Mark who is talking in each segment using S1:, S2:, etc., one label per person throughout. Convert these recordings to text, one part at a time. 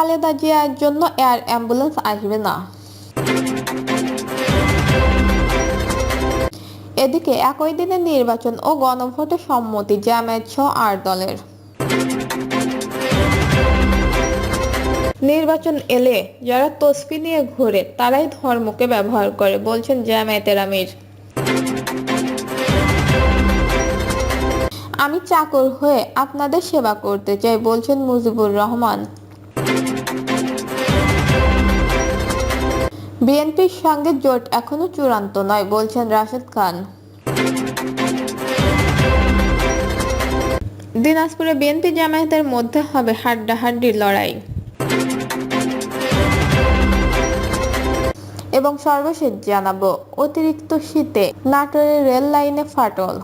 S1: খালেদা জিয়ার জন্য air ambulance আসবে না। এদিকে একই দিনে নির্বাচন ও গণভোটে সম্মতি জামায়াত সহ আট দলের। নির্বাচন এলে যারা তসবি নিয়ে ঘোরে, তারাই ধর্মকে ব্যবহার করে, বলছেন জামায়াতের আমির। আমি চাকর হয়ে আপনাদের সেবা করতে চাই, বলছেন মুজিবুর রহমান। বিএনপির সঙ্গে জোট এখনও চূড়ান্ত নয়, বলছেন রাশেদ খান। দিনাজপুরে বিএনপি জামায়াতের মধ্যে হবে হাড্ডাহাড্ডির লড়াই। এবং সর্বশেষ জানাব, অতিরিক্ত শীতে নাটোরের রেল লাইনে ফাটল।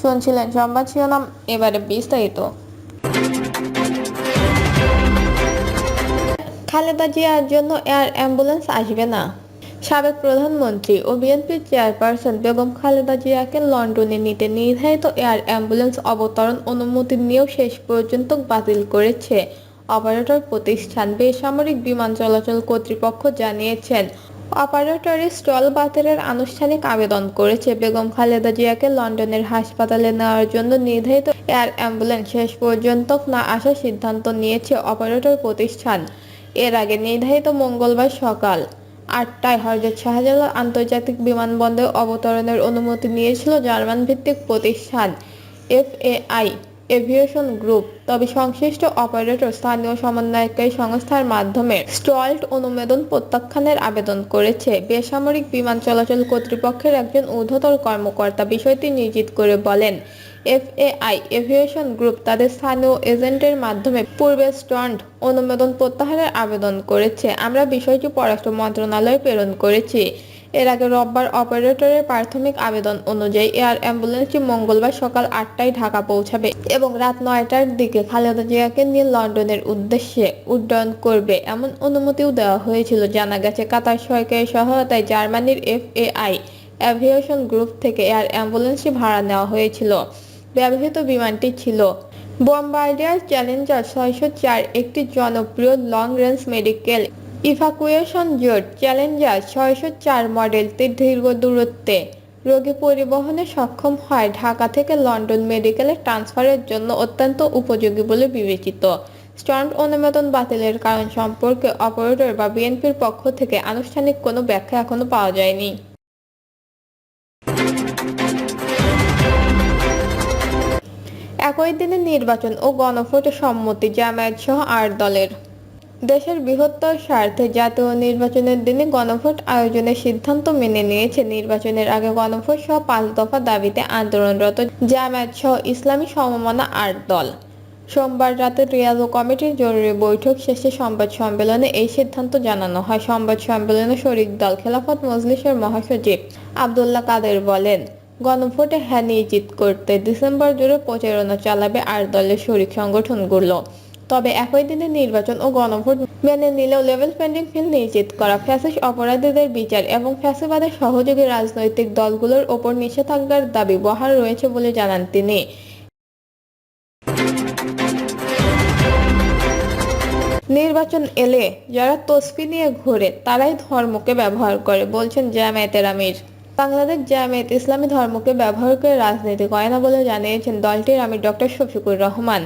S1: শুনছিলেন সংবাদ শিরোনাম, এবারে বিস্তারিত। খালেদা জিয়ার জন্য এয়ার অ্যাম্বুলেন্স আসবে না। সাবেক প্রধানমন্ত্রী ও বিএনপির চেয়ারপারসন বেগম খালেদা জিয়াকে লন্ডনে নিতে নির্ধারিত এয়ার অ্যাম্বুলেন্স অবতরণ অনুমতি নিয়েও শেষ পর্যন্ত বাতিল করেছে। অপারেটর প্রতিষ্ঠান বেসামরিক বিমান চলাচল কর্তৃপক্ষ জানিয়েছেন অপারেটরের স্টল বাতিলের আনুষ্ঠানিক আবেদন করেছে। বেগম খালেদা জিয়াকে লন্ডনের হাসপাতালে নেওয়ার জন্য নির্ধারিত এয়ার অ্যাম্বুলেন্স শেষ পর্যন্ত না আসার সিদ্ধান্ত নিয়েছে অপারেটর প্রতিষ্ঠান। এর আগে নির্ধারিত মঙ্গলবার সকাল আটটায় হরজত শাহজালাল আন্তর্জাতিক বিমানবন্দরে অবতরণের অনুমতি নিয়েছিল জার্মান ভিত্তিক প্রতিষ্ঠান এফএআই এভিয়েশন গ্রুপ। তবে সংশ্লিষ্ট অপারেটর স্থানীয় সমন্বয়কারী সংস্থার মাধ্যমে স্টল্ট অনুমোদন প্রত্যাখ্যানের আবেদন করেছে। বেসামরিক বিমান চলাচল কর্তৃপক্ষের একজন ঊর্ধ্বতর কর্মকর্তা বিষয়টি নিশ্চিত করে বলেন এফএআই এভিয়েশন গ্রুপ তাদের স্থানীয় এজেন্টের মাধ্যমে পূর্বে স্টন্ট অনুমোদন প্রত্যাহারের আবেদন করেছে। আমরা বিষয়টি পররাষ্ট্র মন্ত্রণালয়ে প্রেরণ করেছি। এর আগে রোববার অপারেটরের প্রাথমিক আবেদন অনুযায়ী এয়ার অ্যাম্বুলেন্সটি মঙ্গলবার সকাল আটটায় ঢাকা পৌঁছাবে এবং রাত নয়টার দিকে খালেদা জিয়াকে নিয়ে লন্ডনের উদ্দেশ্যে উড্ডয়ন করবে এমন অনুমতিও দেওয়া হয়েছিল। জানা গেছে, কাতার সরকারের সহায়তায় জার্মানির এফএআই অ্যাভিয়েশন গ্রুপ থেকে এয়ার অ্যাম্বুলেন্সটি ভাড়া নেওয়া হয়েছিল। ব্যবহৃত বিমানটি ছিল। বোম্বার্ডিয়ার চ্যালেঞ্জার ছয়শো চার, একটি জনপ্রিয় long range medical evacuation jet Challenger ছয়শো চার মডেলটি দীর্ঘ দূরত্বে রোগী পরিবহনে সক্ষম হয়। ঢাকা থেকে লন্ডন মেডিকেলে ট্রান্সফারের জন্য অত্যন্ত উপযোগী বলে বিবেচিত। স্টন্ট অনুমোদন বাতিলের কারণ সম্পর্কে অপারেটর বা বিএনপির পক্ষ থেকে আনুষ্ঠানিক কোনো ব্যাখ্যা এখনও পাওয়া যায়নি। দিনে নির্বাচন ও গণভোটে সম্মতি জামায়াত সহ আট দলের। দেশের বৃহত্তর স্বার্থে জাতীয় নির্বাচনের দিনে গণভোট আয়োজনের সিদ্ধান্ত মেনে নিয়েছে নির্বাচনের আগে গণভোট সহ পাঁচ দফা দাবিতে আন্দোলনরত জামায়াত সহ ইসলামী সমমনা আট দল। সোমবার রাতে রিয়াজো কমিটির জরুরি বৈঠক শেষে সংবাদ সম্মেলনে এই সিদ্ধান্ত জানানো হয়। সংবাদ সম্মেলনে শরিক দল খেলাফত মজলিসের মহাসচিব আবদুল্লাহ কাদের বলেন গণভোটে হ্যাঁ নিশ্চিত করতে ডিসেম্বর জুড়ে প্রচারণা চালাবে আর দলের শরিক সংগঠনগুলো। তবে একই দিনে নির্বাচন ও গণভোট মেনে নিলেও লেভেল পেন্ডিং ফিল নিশ্চিত করা ফ্যাসিস্ট অপরাধীদের বিচার এবং ফ্যাসিবাদের সহযোগী রাজনৈতিক দলগুলোর ওপর নিষেধাজ্ঞার দাবি বহাল রয়েছে বলে জানান তিনি। নির্বাচন এলে যারা তসফি নিয়ে ঘোরে, তারাই ধর্মকে ব্যবহার করে, বলছেন জামায়াতের আমির বাংলাদেশ জামায়াত ইসলামী ধর্মকে ব্যবহার করে রাজনীতি করে না বলে জানিয়েছেন দলটির আমির ডক্টর শফিকুর রহমান।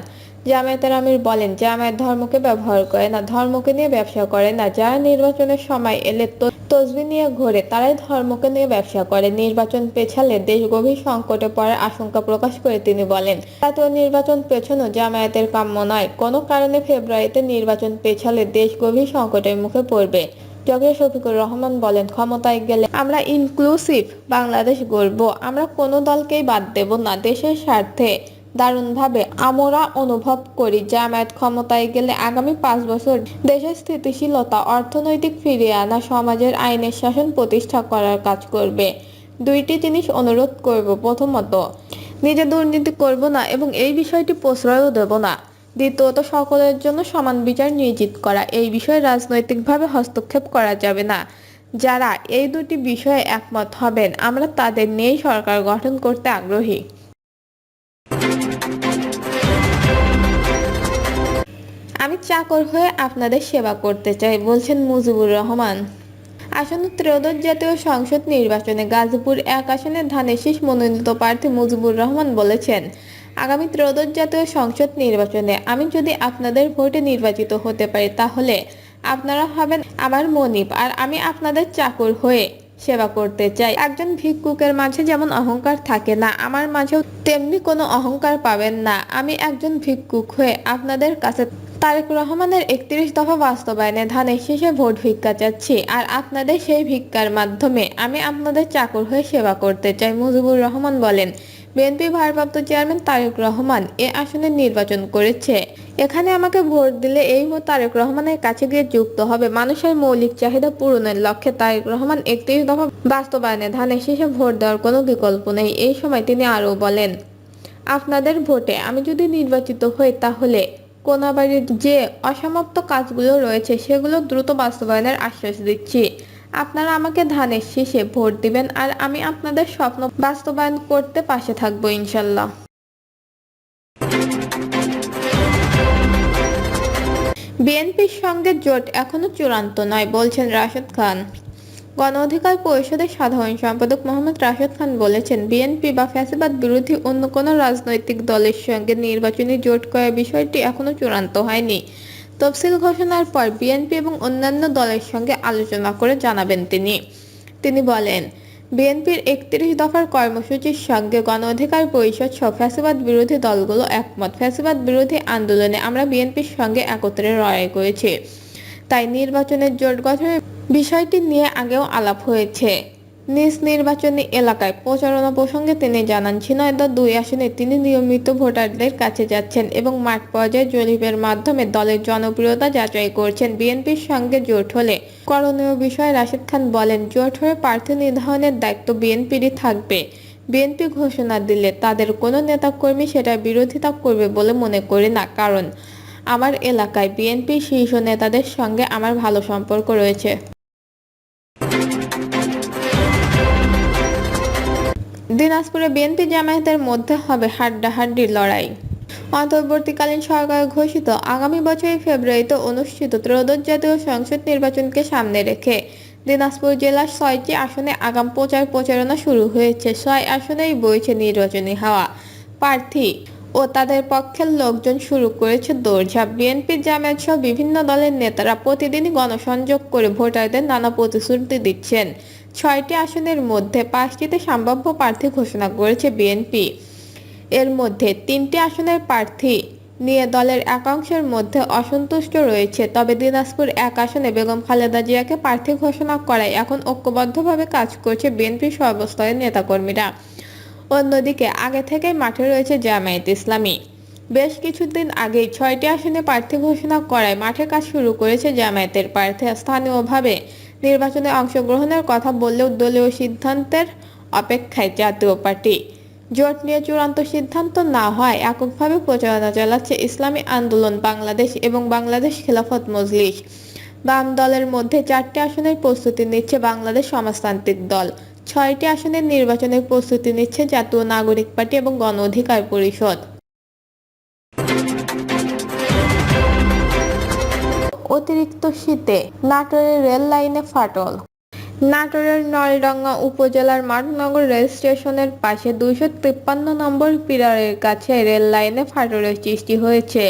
S1: জামায়াতের আমির বলেন, জামায়াত ধর্মকে ব্যবহার করে না, ধর্মকে নিয়ে ব্যবসা করে না। যারা নির্বাচনের সময় এলে তসবি নিয়ে ঘোরে, তারাই ধর্মকে নিয়ে ব্যবসা করে। নির্বাচন পেছালে দেশ গভীর সংকটে পড়ার আশঙ্কা প্রকাশ করে তিনি বলেন, জাতীয় নির্বাচন পেছানো জামায়াতের কাম্য নয়। কোনো কারণে ফেব্রুয়ারিতে নির্বাচন পেছালে দেশ গভীর সংকটের মুখে পড়বে। ডক্টর শফিকুর রহমান বলেন, ক্ষমতায় গেলে আমরা ইনক্লুসিভ বাংলাদেশ গড়ব। আমরা কোনো দলকেই বাদ দেব না। দেশের স্বার্থে দারুণভাবে আমরা অনুভব করি। জামায়াত ক্ষমতায় গেলে আগামী পাঁচ বছর দেশের স্থিতিশীলতা, অর্থনৈতিক ফিরিয়ে আনা, সমাজের আইনের শাসন প্রতিষ্ঠা করার কাজ করবে। দুইটি জিনিস অনুরোধ করব। প্রথমত, নিজে দুর্নীতি করব না এবং এই বিষয়টি প্রশ্রয়ও দেব না। দ্বিতীয়ত, সকলের জন্য সমান বিচার নিশ্চিত করা। এই বিষয়ে রাজনৈতিকভাবে হস্তক্ষেপ করা যাবে না। যারা এই দুটি বিষয়ে একমত হবেন, আমরা তাদের নিয়েই সরকার গঠন করতে আগ্রহী। আমি চাকর হয়ে আপনাদের সেবা করতে চাই, বলছেন মুজিবুর রহমান। আসন্ন ত্রয়োদশ জাতীয় সংসদ নির্বাচনে গাজীপুর এক আসনে ধানের শীষ মনোনীত প্রার্থী মুজিবুর রহমান বলেছেন আগামী ত্রয়োদশ জাতীয় সংসদ নির্বাচনে আমি যদি আপনাদের ভোটে নির্বাচিত হতে পারি, তাহলে আপনারা হবেন আমার মনিব আর আমি আপনাদের চাকর হয়ে সেবা করতে চাই। একজন ভিক্ষুকের মাঝে যেমন অহংকার থাকে না, আমার মাঝেও তেমনি কোনো অহংকার পাবেন না। আমি একজন ভিক্ষুক হয়ে আপনাদের কাছে তারেক রহমানের একত্রিশ দফা বাস্তবায়নে ধানের শেষে ভোট ভিক্ষা চাচ্ছি আর আপনাদের সেই ভিক্ষার মাধ্যমে আমি আপনাদের চাকর হয়ে সেবা করতে চাই, মুজিবুর রহমান বলেন। বিএনপি ভারপ্রাপ্ত চেয়ারম্যান তারেক রহমান এ আসনে নির্বাচন করেছে। এখানে আমাকে ভোট দিলে এই ভোট তারেক রহমানের কাছে গিয়ে যুক্ত হবে। মানুষের মৌলিক চাহিদা পূরণের লক্ষ্যে তারেক রহমান একত্রিশ দফা বাস্তবায়নে ধানের শেষে ভোট দেওয়ার কোনো বিকল্প নেই, এই সময় তিনি আরও বলেন। আপনাদের ভোটে আমি যদি নির্বাচিত হই তাহলে কোনাবাড়ির যে অসমাপ্ত কাজগুলো রয়েছে সেগুলো দ্রুত বাস্তবায়নের আশ্বাস দিচ্ছি। আপনারা আমাকে ধানের শীষে ভোট দিবেন আর আমি আপনাদের স্বপ্ন বাস্তবায়ন করতে পাশে থাকব, ইনশাল্লাহ। বিএনপির সঙ্গে জোট এখনও চূড়ান্ত নয়, বলছেন রাশেদ খান। গণ অধিকার পরিষদের সাধারণ সম্পাদক মোহাম্মদ রাশেদ খান বলেছেন, বিএনপি বা ফ্যাসিবাদ বিরোধী অন্য কোনো রাজনৈতিক দলের সঙ্গে নির্বাচনী জোট করার বিষয়টি এখনও চূড়ান্ত হয়নি। তফসিল ঘোষণার পর বিএনপি এবং অন্যান্য দলের সঙ্গে আলোচনা করে জানাবেন তিনি। তিনি বলেন, বিএনপির একত্রিশ দফার কর্মসূচির সঙ্গে গণ অধিকার পরিষদ সহ ফ্যাসিবাদ বিরোধী দলগুলো একমত। ফ্যাসিবাদ বিরোধী আন্দোলনে আমরা বিএনপির সঙ্গে একত্রে লড়াই করেছি তাই নির্বাচনের জোট গঠনের বিষয়টি নিয়ে আগেও আলাপ হয়েছে। নিজ নির্বাচনী এলাকায় প্রচারণা প্রসঙ্গে তিনি জানান, ঝিনাইদহ দুই আসনে তিনি নিয়মিত ভোটারদের কাছে যাচ্ছেন এবং মাঠ পর্যায়ে জরিপের মাধ্যমে দলের জনপ্রিয়তা যাচাই করছেন বিএনপির সঙ্গে জোট হলে। করণীয় বিষয়ে রাশেদ খান বলেন, জোট হয়ে প্রার্থী নির্ধারণের দায়িত্ব বিএনপিরই থাকবে। বিএনপি ঘোষণা দিলে তাদের কোনো নেতাকর্মী সেটা বিরোধিতা করবে বলে মনে করি না, কারণ আমার এলাকায় বিএনপি শীর্ষ নেতাদের সঙ্গে আমার ভালো সম্পর্ক রয়েছে। দিনাজপুরে বিএনপি জামায়াতের মধ্যে হবে হাড্ডাহাড্ডি লড়াই। অন্তর্বর্তীকালীন সরকার ঘোষিত আগামী বছরের ফেব্রুয়ারিতে অনুষ্ঠিত ত্রয়োদশ জাতীয় সংসদ নির্বাচনকে সামনে রেখে দিনাজপুর জেলার ছয়টি আসনে আগাম প্রচার প্রচারণা শুরু হয়েছে। ছয় আসনেই বইছে নির্বাচনী হাওয়া। প্রার্থী ও তাদের পক্ষের লোকজন শুরু করেছে দৌড়ঝাঁপ। বিএনপি জামায়াত সহ বিভিন্ন দলের নেতারা প্রতিদিনই গণসংযোগ করে ভোটারদের নানা প্রতিশ্রুতি দিচ্ছেন। ছয়টি আসনের মধ্যে পাঁচটিতে সম্ভাব্য প্রার্থী ঘোষণা করেছে বিএনপি। এর মধ্যে তিনটি আসনের প্রার্থী নিয়ে দলের একাংশের মধ্যে অসন্তুষ্ট রয়েছে, তবে দিনাজপুর এক আসনে বেগম খালেদা জিয়াকে প্রার্থী ঘোষণা করায় এখন ঐক্যবদ্ধভাবে কাজ করছে বিএনপির সর্বস্তরের নেতাকর্মীরা। অন্যদিকে আগে থেকেই মাঠে রয়েছে জামায়াত ইসলামী। বেশ কিছুদিন আগেই ছয়টি আসনে প্রার্থী ঘোষণা করায় মাঠে কাজ শুরু করেছে জামায়াতের প্রার্থী স্থানীয়ভাবে। নির্বাচনে অংশগ্রহণের কথা বললেও দলীয় সিদ্ধান্তের অপেক্ষায় জাতীয় পার্টি। জোট নিয়ে চূড়ান্ত সিদ্ধান্ত না হয় এককভাবে প্রচারণা চালাচ্ছে ইসলামী আন্দোলন বাংলাদেশ এবং বাংলাদেশ খেলাফত মজলিস। বাম দলের মধ্যে চারটি আসনের প্রস্তুতি নিচ্ছে বাংলাদেশ সমাজতান্ত্রিক দল। ছয়টি আসনের নির্বাচনের প্রস্তুতি নিচ্ছে জাতীয় নাগরিক পার্টি এবং গণ অধিকার পরিষদ। অতিরিক্ত শীতে নাটোরের রেল লাইনে ফাটল। নাটোরের নলডাঙ্গা উপজেলার মাঠনগর রেল স্টেশনের পাশে দুইশো তিপ্পান্ন নম্বর পিলারের কাছে রেল লাইনে ফাটলের সৃষ্টি হয়েছে।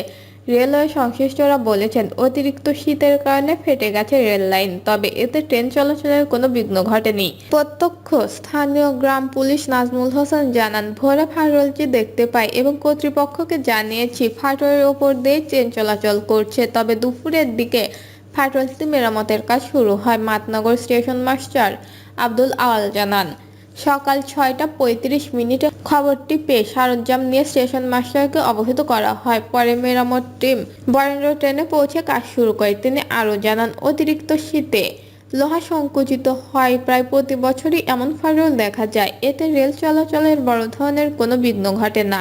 S1: রেলওয়ে সংশ্লিষ্টরা বলেছেন, অতিরিক্ত শীতের কারণে ফেটে গেছে রেল লাইন, তবে এতে ট্রেন চলাচলের কোনো বিঘ্ন ঘটেনি। প্রত্যক্ষ স্থানীয় গ্রাম পুলিশ নাজমুল হোসেন জানান, ভোরে ফাটলটি দেখতে পাই এবং কর্তৃপক্ষকে জানিয়েছি, ফাটলের ওপর দিয়ে ট্রেন চলাচল করছে, তবে দুপুরের দিকে ফাটলটি মেরামতের কাজ শুরু হয়, মাতনগর স্টেশন মাস্টার আব্দুল আওয়াল জানান। সকাল ছয়টা পঁয়ত্রিশ মিনিটে খবরটি পেয়ে সরঞ্জাম নিয়ে স্টেশন মাস্টারকে অবহিত করা হয়। পরে মেরামত টিম বরেন্দ্র ট্রেনে পৌঁছে কাজ শুরু করে। তিনি আরও জানান, অতিরিক্ত শীতে লোহা সংকুচিত হয়। প্রায় প্রতি বছরই এমন ফাটল দেখা যায়। এতে রেল চলাচলের বড় ধরনের কোনো বিঘ্ন ঘটে না।